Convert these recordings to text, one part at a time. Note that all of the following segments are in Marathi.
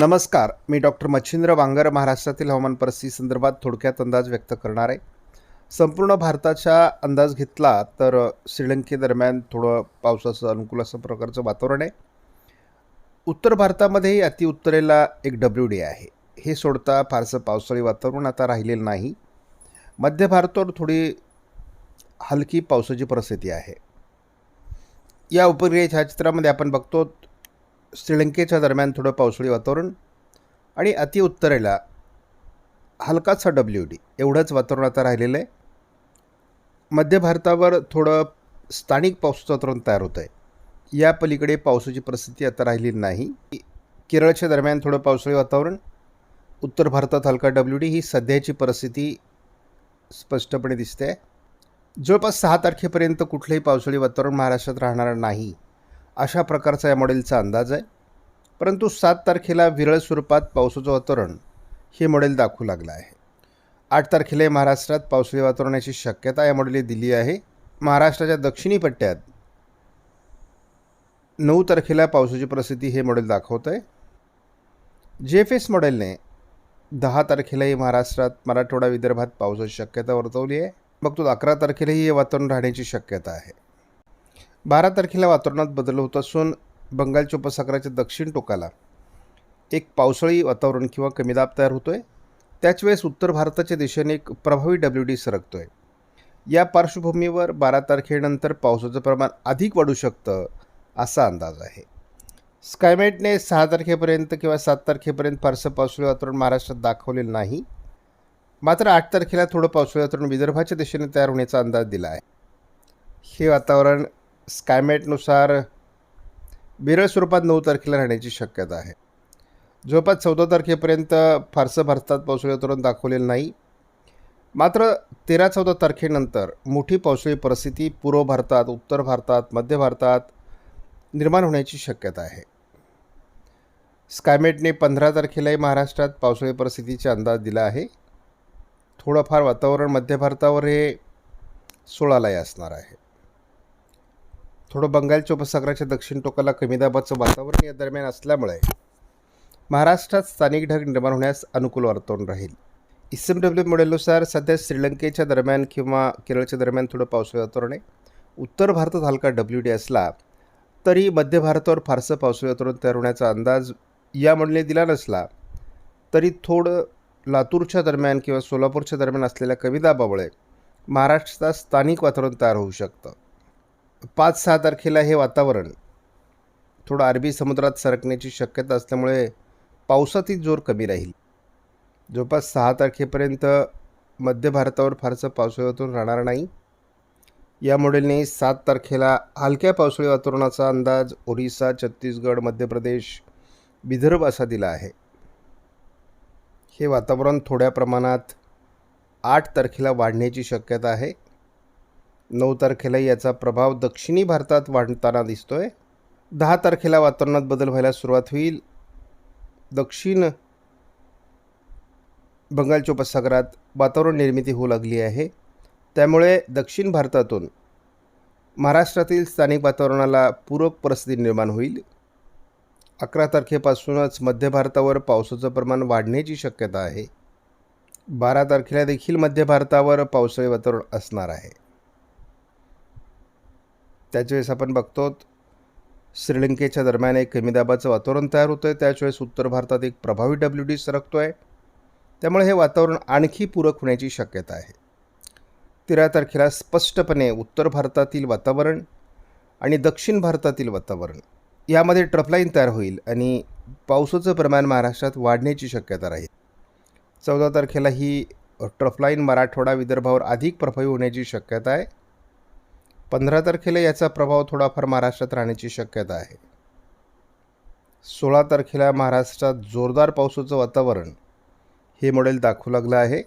नमस्कार मी डॉक्टर मच्छिंद्र वांगर महाराष्ट्रातील हवामान परिस्थिती संदर्भात थोडक्यात अंदाज व्यक्त करणार आहे. संपूर्ण भारताचा अंदाज घेतला तर श्रीलंकेदरम्यान थोडं पावसाचं अनुकूल असं प्रकारचं वातावरण आहे. उत्तर भारतामध्येही अतिउत्तरेला एक डब्ल्यू डी आहे. हे सोडता फारसं पावसाळी वातावरण आता राहिलेलं नाही. मध्य भारतावर थोडी हलकी पावसाची परिस्थिती आहे. या उपग्रह छायाचित्रामध्ये आपण बघतो श्रीलंकेच्या दरम्यान थोडं पावसाळी वातावरण आणि अति उत्तरेला हलकासा डब्ल्यू डी एवढंच वातावरण आता राहिलेलं आहे. मध्य भारतावर थोडं स्थानिक पावसाचं वातावरण तयार होतं आहे या पलीकडे पावसाची परिस्थिती आता राहिली नाही. केरळच्या दरम्यान थोडं पावसाळी वातावरण. उत्तर भारतात हलका डब्ल्यू डी ही सध्याची परिस्थिती स्पष्टपणे दिसते आहे जवळपास सहा तारखेपर्यंत कुठलंही पावसाळी वातावरण महाराष्ट्रात राहणार नाही. अशा प्रकारचा या मॉडेलचा अंदाज आहे. परंतु सात तारखेला विरळ स्वरूपात पावसाचं वातावरण हे मॉडेल दाखवू लागलं आहे. आठ तारखेला महाराष्ट्रात पावसाळी वातावरणाची शक्यता या मॉडेलने दिली आहे. महाराष्ट्राच्या दक्षिणी पट्ट्यात नऊ तारखेला पावसाची परिस्थिती हे मॉडेल दाखवतं आहे. जे एफ एस मॉडेलने दहा तारखेलाही महाराष्ट्रात मराठवाडा विदर्भात पावसाची शक्यता वर्तवली आहे. मग तो अकरा तारखेलाही हे वातावरण राहण्याची शक्यता आहे. बारा तारखेला वातावरणात बदल होत असून बंगालच्या उपसागराच्या दक्षिण टोकाला एक पावसाळी वातावरण किंवा कमी दाब तयार होतो आहे त्याच वेळेस उत्तर भारताच्या दिशेने एक प्रभावी डब्ल्यू डी सरकतो आहे या पार्श्वभूमीवर बारा तारखेनंतर पावसाचं प्रमाण अधिक वाढू शकतं असा अंदाज आहे. स्कायमेटने सहा तारखेपर्यंत किंवा सात तारखेपर्यंत फारसं पावसाळी वातावरण महाराष्ट्रात दाखवलेलं नाही. मात्र आठ तारखेला थोडं पावसाळी वातावरण विदर्भाच्या दिशेने तयार होण्याचा अंदाज दिला आहे. हे वातावरण स्कायमेटनुसार विरळ स्वरूपात नऊ तारखेला राहण्याची शक्यता आहे. जवळपास चौदा तारखेपर्यंत फारसं भारतात पावसाळी वातावरण दाखवलेलं नाही. मात्र तेरा चौदा तारखेनंतर मोठी पावसाळी परिस्थिती पूर्व भारतात उत्तर भारतात मध्य भारतात निर्माण होण्याची शक्यता आहे. स्कायमेटने पंधरा तारखेलाही महाराष्ट्रात पावसाळी परिस्थितीचा अंदाज दिला आहे. थोडंफार वातावरण मध्य भारतावर हे सोळालाही असणार आहे. थोडं बंगालच्या उपसागराच्या दक्षिण टोकाला कमी दाबाचं वातावरण या दरम्यान असल्यामुळे महाराष्ट्रात स्थानिक ढग निर्माण होण्यास अनुकूल वातावरण राहील. एस एम डब्ल्यू मॉडेलनुसार सध्या श्रीलंकेच्या दरम्यान किंवा केरळच्या दरम्यान थोडं पावसाळी वातावरण आहे. उत्तर भारतात हलका डब्ल्यू डी असला तरी मध्य भारतावर फारसं पावसाळी वातावरण तयार होण्याचा अंदाज या मॉडेलने दिला नसला तरी थोडं लातूरच्या दरम्यान किंवा सोलापूरच्या दरम्यान असलेल्या कमी दाबामुळे महाराष्ट्रात स्थानिक वातावरण तयार होऊ शकतं. पाच सहा तारखेला हे वातावरण थोडं अरबी समुद्रात सरकण्याची शक्यता असल्यामुळे पावसातील जोर कमी राहील. जवळपास सहा तारखेपर्यंत मध्य भारतावर फारसं पावसाळी वातावरण राहणार नाही. या मॉडेलने सात तारखेला हलक्या पावसाळी वातावरणाचा अंदाज ओरिसा छत्तीसगड मध्य प्रदेश विदर्भ असा दिला आहे. हे वातावरण थोड्या प्रमाणात आठ तारखेला वाढण्याची शक्यता आहे. नऊ तारखेला याचा प्रभाव दक्षिणी भारतात वाढताना दिसतोय. दहा तारखेला वातावरणात बदल व्हायला सुरुवात होईल. दक्षिण बंगालच्या उपसागरात वातावरण निर्मिती होऊ लागली आहे. त्यामुळे दक्षिण भारतातून महाराष्ट्रातील स्थानिक वातावरणाला पूरक परिस्थिती निर्माण होईल. अकरा तारखेपासूनच मध्य भारतावर पावसाचं प्रमाण वाढण्याची शक्यता आहे. बारा तारखेला देखील मध्य भारतावर पावसाळी वातावरण असणार आहे. त्याचवेळेस आपण बघतो श्रीलंकेच्या दरम्यान एक कमी दाबाचं वातावरण तयार होतं आहे त्याचवेळेस उत्तर भारतात एक प्रभावी डब्ल्यू डी सरकतो आहे त्यामुळे हे वातावरण आणखी पूरक होण्याची शक्यता आहे. तेरा तारखेला स्पष्टपणे उत्तर भारतातील वातावरण आणि दक्षिण भारतातील वातावरण यामध्ये ट्रफलाईन तयार होईल आणि पावसाचं प्रमाण महाराष्ट्रात वाढण्याची शक्यता राहील. चौदा तारखेला ही ट्रफलाईन मराठवाडा विदर्भावर अधिक प्रभावी होण्याची शक्यता आहे. पंधरा तारखेला याचा प्रभाव थोडाफार महाराष्ट्रात राहण्याची शक्यता आहे. सोळा तारखेला महाराष्ट्रात जोरदार पावसाचं वातावरण हे मॉडेल दाखवू लागलं आहे.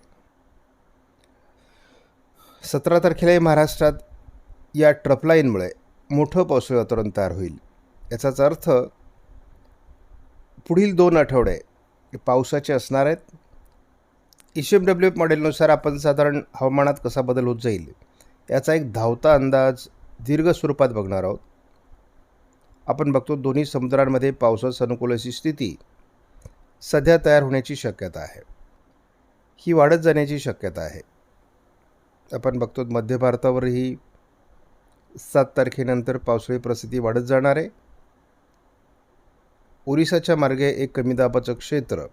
सतरा तारखेलाही महाराष्ट्रात या ट्रपलाईनमुळे मोठं पावसाळी वातावरण तयार होईल. याचाच अर्थ पुढील दोन आठवडे पावसाचे असणार आहेत. एस डब्ल्यू एफ मॉडेलनुसार आपण साधारण हवामानात कसा बदल होत जाईल? याचा एक धावता अंदाज दीर्घ स्वरूपात बघणार आहोत. आपण बघतो दोन्ही समुद्रांमध्ये पावसास अनुकूल स्थिती सध्या तयार होण्याची शक्यता आहे. ही वाढत जाण्याची शक्यता आहे. आपण बघतो मध्य भारतावरही सात तारखेनंतर पावसाळी परिस्थिती वाढत जाणार आहे. ओरिसाच्या मार्गे एक कमी दाबाचं क्षेत्र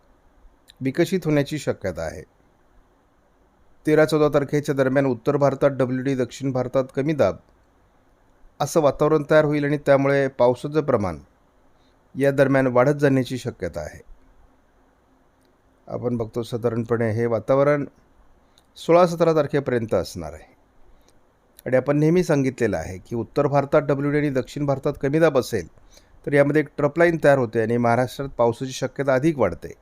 विकसित होण्याची शक्यता आहे. तेरा चौदा तारखेच्या दरम्यान उत्तर भारतात डब्ल्यू डी दक्षिण भारतात कमी दाब. असं वातावरण तयार होईल आणि त्यामुळे पावसाचं प्रमाण या दरम्यान वाढत जाण्याची शक्यता आहे. आपण बघतो साधारणपणे हे वातावरण सोळा सतरा तारखेपर्यंत असणार आहे. आणि आपण नेहमी सांगितलेलं आहे की उत्तर भारतात डब्ल्यू डी आणि दक्षिण भारतात कमी दाब असेल तर यामध्ये एक ट्रपलाईन तयार होते आणि महाराष्ट्रात पावसाची शक्यता अधिक वाढते.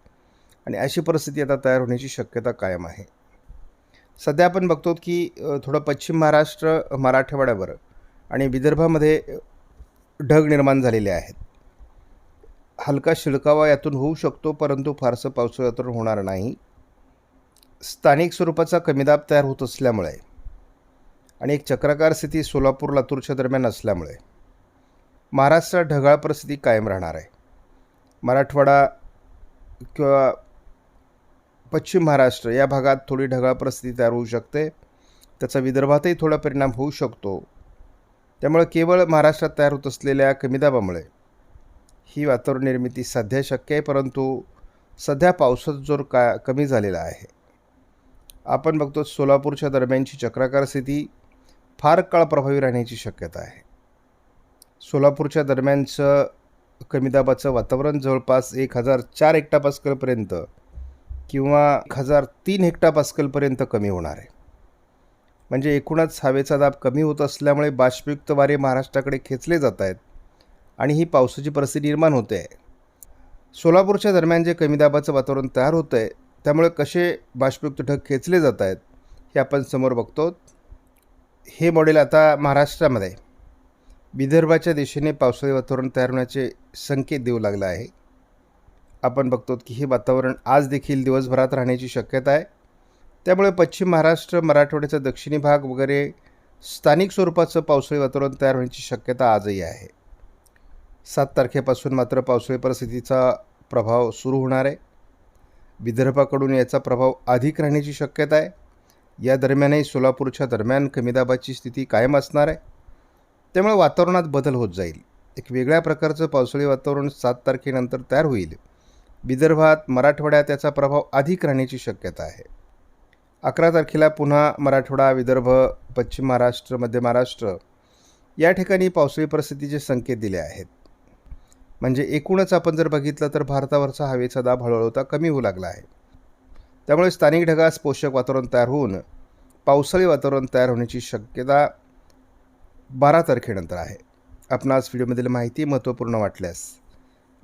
आणि अशी परिस्थिती आता तयार होण्याची शक्यता कायम आहे. सध्या आपण बघतो की थोडं पश्चिम महाराष्ट्र मराठवाड्यावर आणि विदर्भामध्ये ढग निर्माण झालेले आहेत. हलका शिळकावा यातून होऊ शकतो परंतु फारसं पावसाळ्यातून यातून होणार नाही. स्थानिक स्वरूपाचा कमीदाब तयार होत असल्यामुळे आणि एक चक्राकार स्थिती सोलापूर लातूरच्या दरम्यान असल्यामुळे महाराष्ट्रात ढगाळ परिस्थिती कायम राहणार आहे. मराठवाडा किंवा पश्चिम महाराष्ट्र या भागात थोडी ढगाळ परिस्थिती तयार होऊ शकते. त्याचा विदर्भातही थोडा परिणाम होऊ शकतो. त्यामुळे केवळ महाराष्ट्रात तयार होत असलेल्या कमी दाबामुळे ही वातावरण निर्मिती सध्या शक्य आहे परंतु सध्या पावसाचा जोर का कमी झालेला आहे. आपण बघतो सोलापूरच्या दरम्यानची चक्राकार स्थिती फार काळ प्रभावी राहण्याची शक्यता आहे. सोलापूरच्या दरम्यानचं कमी दाबाचं वातावरण जवळपास एक हजार चार हेक्टापास्कलपर्यंत किंवा एक हजार तीन हेक्टापास्कलपर्यंत कमी होणार आहे. म्हणजे एकूणच हवेचा दाब कमी होत असल्यामुळे बाष्पयुक्त वारे महाराष्ट्राकडे खेचले जात आहेत आणि ही पावसाची परिस्थिती निर्माण होते आहे. सोलापूरच्या दरम्यान जे कमी दाबाचं वातावरण तयार होतं आहे त्यामुळे कसे बाष्पयुक्त ढग खेचले जात आहेत हे आपण समोर बघतो. हे मॉडेल आता महाराष्ट्रामध्ये विदर्भाच्या दिशेने पावसाळी वातावरण तयार होण्याचे संकेत देऊ लागलं आहे. आपण बघतो की हे वातावरण आज देखील दिवसभरात राहण्याची शक्यता आहे. त्यामुळे पश्चिम महाराष्ट्र मराठवाड्याचा दक्षिणी भाग वगैरे स्थानिक स्वरूपाचं पावसाळी वातावरण तयार होण्याची शक्यता आजही आहे. सात तारखेपासून मात्र पावसाळी परिस्थितीचा प्रभाव सुरू होणार आहे. विदर्भाकडून याचा प्रभाव अधिक राहण्याची शक्यता आहे. या दरम्यानही सोलापूरच्या दरम्यान कमी दाबाची स्थिती कायम असणार आहे. त्यामुळे वातावरणात बदल होत जाईल. एक वेगळ्या प्रकारचं पावसाळी वातावरण सात तारखेनंतर तयार होईल. विदर्भात मराठवाड्यात त्याचा प्रभाव अधिक राहण्याची शक्यता आहे. अकरा तारखेला पुन्हा मराठवाडा विदर्भ पश्चिम महाराष्ट्र मध्य महाराष्ट्र या ठिकाणी पावसाळी परिस्थितीचे संकेत दिले आहेत. म्हणजे एकूणच आपण जर बघितलं तर भारतावरचा हवेचा दाब हळूहळू कमी होऊ लागला आहे. त्यामुळे स्थानिक ढगास पोषक वातावरण तयार होऊन पावसाळी वातावरण तयार होण्याची शक्यता बारा तारखेनंतर आहे. आपणास व्हिडिओमधील माहिती महत्त्वपूर्ण वाटल्यास